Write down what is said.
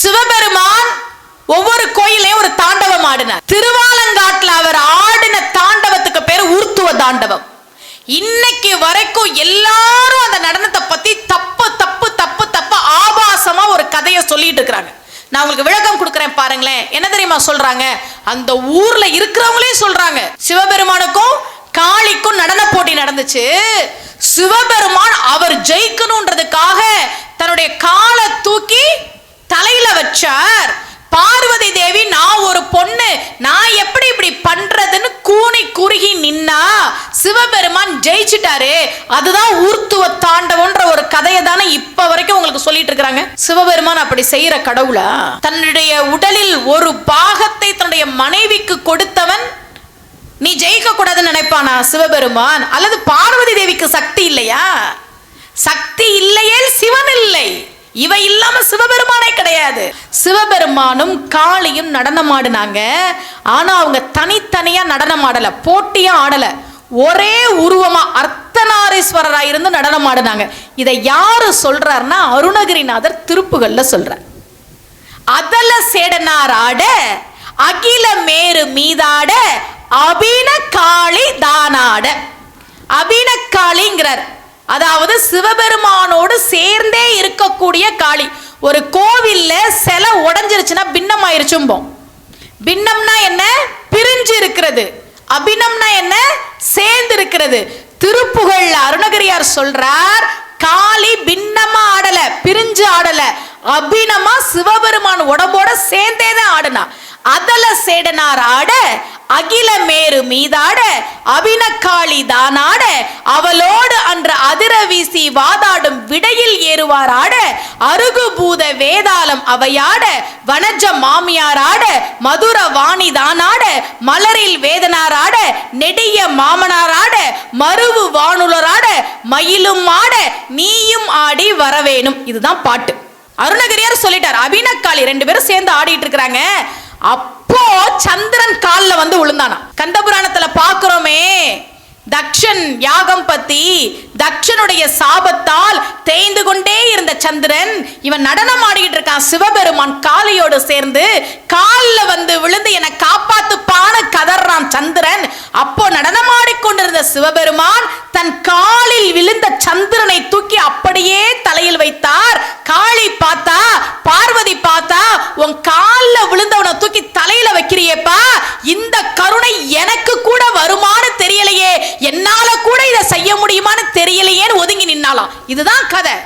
சிவபெருமான் ஒவ்வொரு கோயிலையும் ஒரு தாண்டவம் ஆடினார். திருவாலங்காட்டுல அவர் ஆடின தாண்டவத்துக்கு பேர் ஊர்த்துவ தாண்டவம். இன்னைக்கு வரைக்கும் எல்லாரும் அந்த நடனத்தை பத்தி தப்பு தப்பு தப்பு தப்பு ஆபாசமா ஒரு கதையை சொல்லிட்டு இருக்கிறாங்க. நான் உங்களுக்கு விளக்கம் கொடுக்குறேன் பாருங்களேன். என்ன தெரியுமா சொல்றாங்க? அந்த ஊர்ல இருக்கிறவங்களே சொல்றாங்க. சிவபெருமானுக்கும் காளிக்கும் நடன போட்டி நடந்துச்சு. சிவபெருமான் அவர் ஜெயிக்கணும்ன்றதுக்காக ஜெயிச்சிட்டாரு அதுதான் ஊர்த்துவ தாண்டவன்ற ஒரு கதையை தானே இப்ப வரைக்கும் உங்களுக்கு சொல்லிட்டு இருக்கிறாங்க. சிவபெருமான் அப்படி செய்யற கடவுளா? தன்னுடைய உடலில் ஒரு பாகத்தை தன்னுடைய மனைவிக்கு கொடுத்தவன் நீ ஜெயிக்க கூடாதுன்னு நினைப்பானா சிவபெருமான்? அல்லது பார்வதி தேவிக்கு சக்தி இல்லையா? சக்தி இல்லையே சிவன் இல்லை. இவ இல்லாம சிவபெருமானே கிடையாது. சிவபெருமானும் காளியும் நடனமாடினாங்க. ஆனா அவங்க தனித்தனியா நடனம் போட்டியா ஆடல. ஒரே உருவமா அர்த்தநாரீஸ்வரராக இருந்து நடனம் ஆடினாங்க. இதை யாரு சொல்றாருன்னா அருணகிரிநாதர் திருப்புகள்ல சொல்றார். அதல சேடனார் ஆட அகில மேரு மீதாட அபின காளி தானாட. அபின காளிங்கிறார். அதாவது சிவபெருமானோடு சேர்ந்தே இருக்கக்கூடிய காளி. ஒரு கோவில்ல சிலை பின்னம் ஆயிருச்சும்போம் பின்னம்னா என்ன? பிரிஞ்சு இருக்கிறது அபினம்னா என்ன? சேர்ந்து இருக்கிறது திருப்புகழ் அருணகிரியார் சொல்றார் காளி பின்னமா ஆடல பிரிஞ்சு ஆடல. அபினமா சிவபெருமான் உடம்போட சேர்ந்தே தான் ஆடுனா. அதல சேடனார் ஆட அகில மேரு மீதாட அபினக்காளி தானாட அவளோடு அன்று அதிர வீசி வாதாடும் விடையில் ஏறுவாராட அருகுபூத வேதாளம் அவையாட வனஜ மாமியாராட மதுர வாணி தானாட மலரில் வேதனாராட நெடிய மாமனாராட மருவு வானுலராட மயிலும் ஆட நீயும் ஆடி வரவேணும். இதுதான் பாட்டு. அருணகிரியார் சொல்லிட்டார் அபினக்காளி ரெண்டு பேரும் சேர்ந்து ஆடிட்டு இருக்கிறாங்க. அப்போ சந்திரன் காலில் வந்து விழுந்தானா கந்தபுராண தக்ஷன் யாகம் பத்தி தக்ஷனுடைய சாபத்தால் தேய்ந்து கொண்டே இருந்த சந்திரன் இவன் நடனம் ஆடிக்கிட்டு இருக்கான். சிவபெருமான் காளியோடு சேர்ந்து கால்ல வந்து விழுந்து என்னை காப்பாத்துப்பான கதறான் சந்திரன். அப்போ நடனம் ஆடிக்கொண்டிருந்த சிவபெருமான் தன் காலில் விழுந்த சந்திரனை தூக்கி அப்படியே இதுதான் கதை.